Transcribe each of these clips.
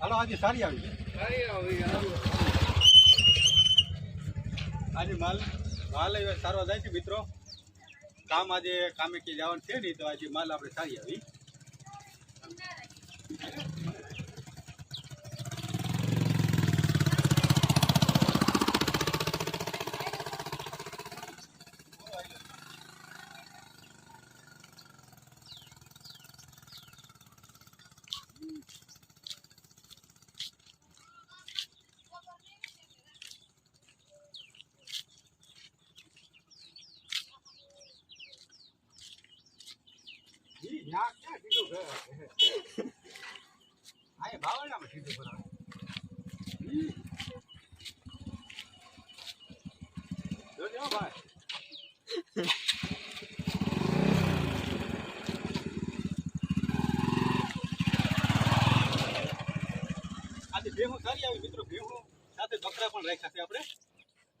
હાલો આજે સારી આવી આજે માલ માલ સારવા જાય છે મિત્રો. કામ આજે કામે કે જવાનું છે નહીં તો આજે માલ આપણે સારી આવી. Thank ના આજે ભેહું સારી આવી, મિત્રો, ભેહું સાથે બકરા પણ રાખ્યા છે આપણે.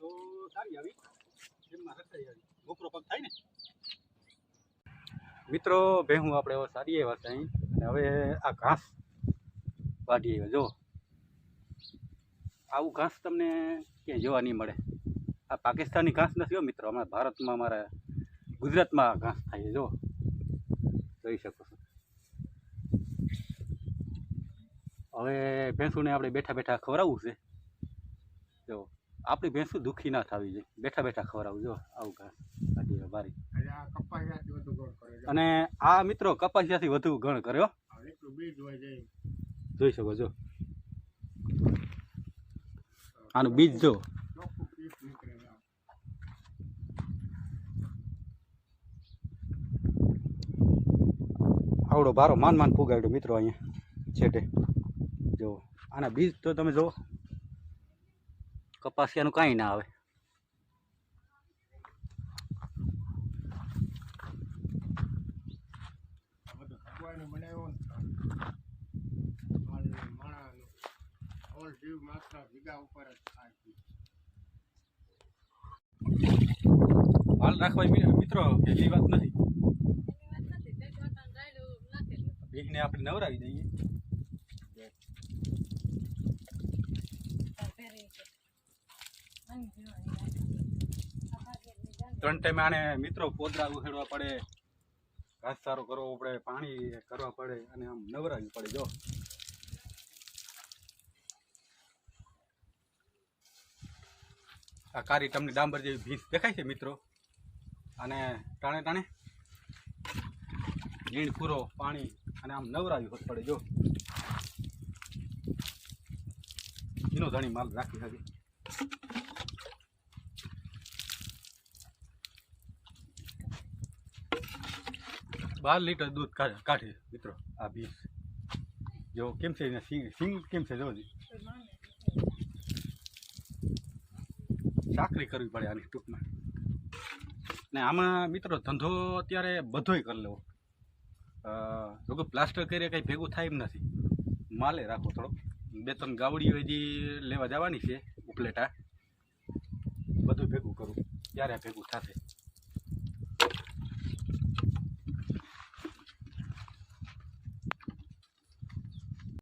તો સારી આવી. એમના રખાઈ આવી. ગોપરો પગ થાય ને? મિત્રો ભેહું આપણે હવે સારી એવા છે અને હવે આ ઘાસ વાઢી આવ્યો. જો આવું ઘાસ તમને ક્યાંય જોવા નહીં મળે. આ પાકિસ્તાની ઘાસ નથી હો મિત્રો. અમારા ભારતમાં અમારા ગુજરાતમાં ઘાસ થાય છે. જો જોઈ શકો છો. હવે ભેંસુને આપણે બેઠા બેઠા ખવડાવવું છે. જો આપણી ભેંસું દુઃખી ના થવી જોઈએ. બેઠા બેઠા ખવડાવવું જો આવું ઘાસ. બારી. અને આ મિત્રો કપાસિયાથી વધુ ગણ કર્યો જોઈ શકો છો. આનું બીજ જો. આવડો બારો માન માન પુગાડ્યો મિત્રો અહીંયા છેટે. જો આના બીજ તો તમે જુઓ. કપાસિયાનું કાંઈ ના આવે આ બધું ભગવાને બનાવ્યો ને માલ- ઓલ જીવ માત્ર ભીગા ઉપર જ થાય છે. હાલ રાખવા મિત્રો પહેલી વાત નથી. બીજને આપણે નવરાવી દઈએ. ત્રણ ટાઈમ આને મિત્રો પોદરા ઉખેડવા પડે. ઘાસ સારો કરવો પડે, પાણી કરવા પડે અને આમ નવરાવી પડે, જો. આ કારી તમને ડાંબર જેવી ભીંસ દેખાય છે, મિત્રો? અને ટાણે ટાણે લીણ પૂરો પાણી અને આમ નવરાવી હોત પડે, જો. એનો ધણી માલ રાખી શકે બાર લીટર દૂધ કાઢે મિત્રો. આ ભીંસ જો કેમ છે એને સિંગ કેમ છે જો ચાકરી કરવી પડે આની ટૂંકમાં. ને આમાં મિત્રો ધંધો અત્યારે બધોય કરી લેવો. જો કે પ્લાસ્ટર કરીએ કંઈ ભેગું થાય એમ નથી. માલે રાખો થોડો બે ત્રણ ગાવડીઓ હજી લેવા જવાની છે ઉપલેટા. બધું ભેગું કરું. ત્યારે ભેગું થશે?